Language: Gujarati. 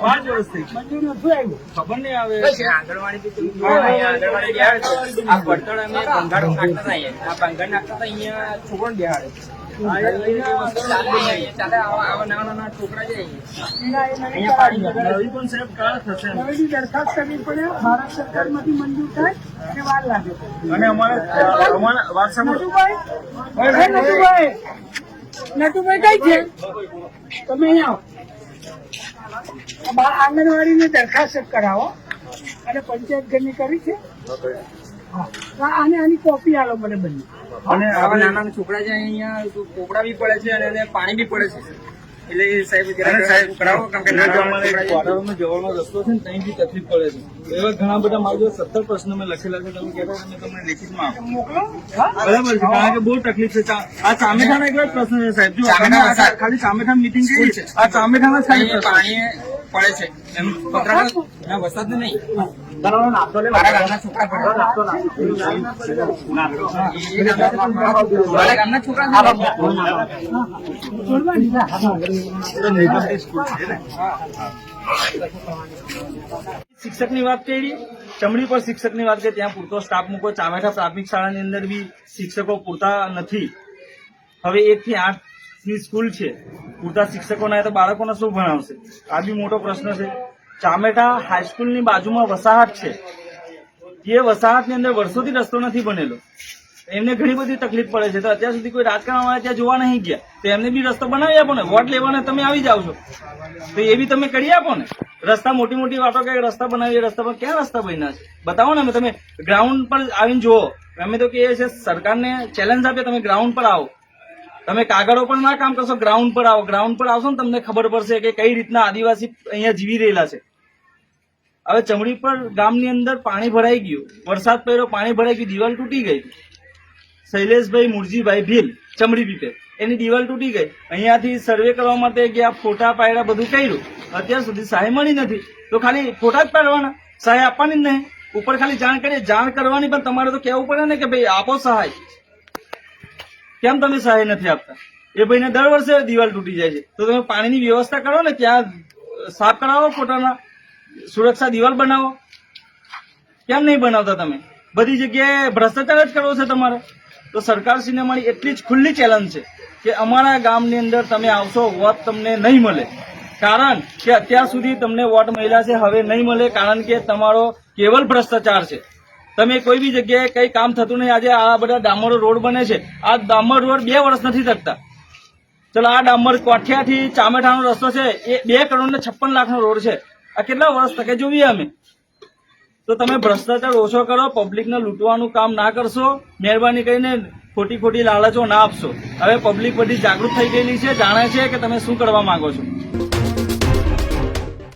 પાંચ વર્ષથી ખબર નહીં આવે આંગણવાડી અમે ભંગાર નાખતા અહીંયા. આ ભંગાર નાખતા હતા અહીંયા છોકરાને બેહાડે અને અમારે, અમારા વારસામાં નટુભાઈ કઈ છે? તમે અહીંયા આવો. આંગણવાડીની દરખાસ્ત કરાવો અને પંચાયત ઘરની કરી છે. આને આની કોપી આલો મને બંને. અને આવા નાના છોકરા છે અહીંયા કોપડા બી પડે છે અને એને પાણી બી પડે છે. એટલે એ સાહેબ કરાવો કારણ કે ના છે. જવાનો રસ્તો છે ને ત્યાં બી તકલીફ પડે છે. એવા ઘણા બધા મારા સત્તર પ્રશ્ન મેં લખેલા છે તમે કહેતા તમે તમને લેખિતમાં આપો. મોકલો બરાબર છે કારણ કે બહુ તકલીફ છે. આ ચામેઠાના એક જ પ્રશ્ન છે સાહેબ. જો સાહેબ. ખાલી ચામેઠા મીટિંગ કરી છે. આ ચામેઠાના સાહેબ પાણી પડે છે. એમ પતરાનો ના વરસાદ નહીં. મારા ગામના છોકરા મારા ગામના છોકરા શિક્ષકની વાત કરી ચમડી પર શિક્ષકની વાત કરી ત્યાં પૂરતો સ્ટાફ મૂકો ચાવેઠા પ્રાથમિક શાળાની અંદર બી શિક્ષકો પૂરતા નથી. હવે એક થી આઠ ની સ્કૂલ છે. પૂરતા શિક્ષકો ના તો બાળકોને શું ભણાવશે? આ બી મોટો પ્રશ્ન છે. ચામેટા હાઈસ્કૂલની બાજુમાં વસાહત છે. એ વસાહતની અંદર વર્ષોથી રસ્તો નથી બનેલો. એમને ઘણી બધી તકલીફ પડે છે. તો અત્યાર સુધી કોઈ રાજકારણ વાળા ત્યાં જોવા નહીં ગયા. તો એમને બી રસ્તો બનાવી આપો ને. વોટ લેવાને તમે આવી જાવ છો. તો એ બી તમે કરી આપો ને. રસ્તા મોટી મોટી વાતો કે રસ્તા બનાવીએ, રસ્તા પર ક્યાં રસ્તા બન્યા છે? બતાવો ને અમે તમે. ગ્રાઉન્ડ પર આવીને જુઓ. અમે તો કહીએ છીએ સરકારને ચેલેન્જ આપીએ, તમે ગ્રાઉન્ડ પર આવો. તમે કાગળો પર ના કામ કરશો ગ્રાઉન્ડ પર આવો. ગ્રાઉન્ડ પર આવશો ને તમને ખબર પડશે કે કઈ રીતના આદિવાસી અહીંયા જીવી રહેલા છે. હવે ચમડી પર ગામની અંદર પાણી ભરાઈ ગયું. વરસાદ પડ્યો, પાણી ભરાઈ ગયું, દિવાલ તૂટી ગઈ. શૈલેષભાઈ મુરજીભાઈ ભીલ, ચમડી પીપે. એની દિવાલ તૂટી ગઈ. અહીંયાથી સર્વે કરવા માટે ગયા, ફોટા પાડ્યા, બધું કર્યું. અત્યાર સુધી સહાય મળી નથી. તો ખાલી ફોટા જ પાડવાના. સહાય આપવાની જ નહીં. ઉપર ખાલી જાણ કરીએ. જાણ કરવાની પણ તમારે તો કહેવું પડે ને કે ભાઈ આપો સહાય. કેમ તમે સહાય નથી આપતા? એ ભાઈને દર વર્ષે દિવાલ તૂટી જાય છે. તો તમે પાણીની વ્યવસ્થા કરો ને ત્યાં સાફ કરાવો, પોતાના સુરક્ષા દિવાલ બનાવો. કેમ નહીં બનાવતા તમે? બધી જગ્યાએ ભ્રષ્ટાચાર જ કરવો છે તમારે. તો સરકારશ્રીને મારી એટલી જ ખુલ્લી ચેલેન્જ છે કે અમારા ગામની અંદર તમે આવશો, વોટ તમને નહીં મળે. કારણ કે અત્યાર સુધી તમને વોટ મળ્યા છે, હવે નહીં મળે, કારણ કે તમારો કેવલ ભ્રષ્ટાચાર છે. તમે કોઈ બી જગ્યાએ કઈ કામ થતું નહીં. આજે આ બધા ડામરો રોડ બને છે. આ ડામર રોડ બે વર્ષ નથી થકતા ચલો, આ ડામર કોઠિયાથી ચામેઠાનો રસ્તો છે. એ બે કરોડ ને છપ્પન લાખનો રોડ છે. આ કેટલા વર્ષ તકે જોઈએ અમે? તો તમે ભ્રષ્ટાચાર ઓછો કરો પબ્લિકને લૂંટવાનું કામ ના કરશો, મહેરબાની કરીને ખોટી ખોટી લાલચો ના આપશો. હવે પબ્લિક બધી જાગૃત થઈ ગયેલી છે, જાણે છે કે તમે શું કરવા માંગો છો?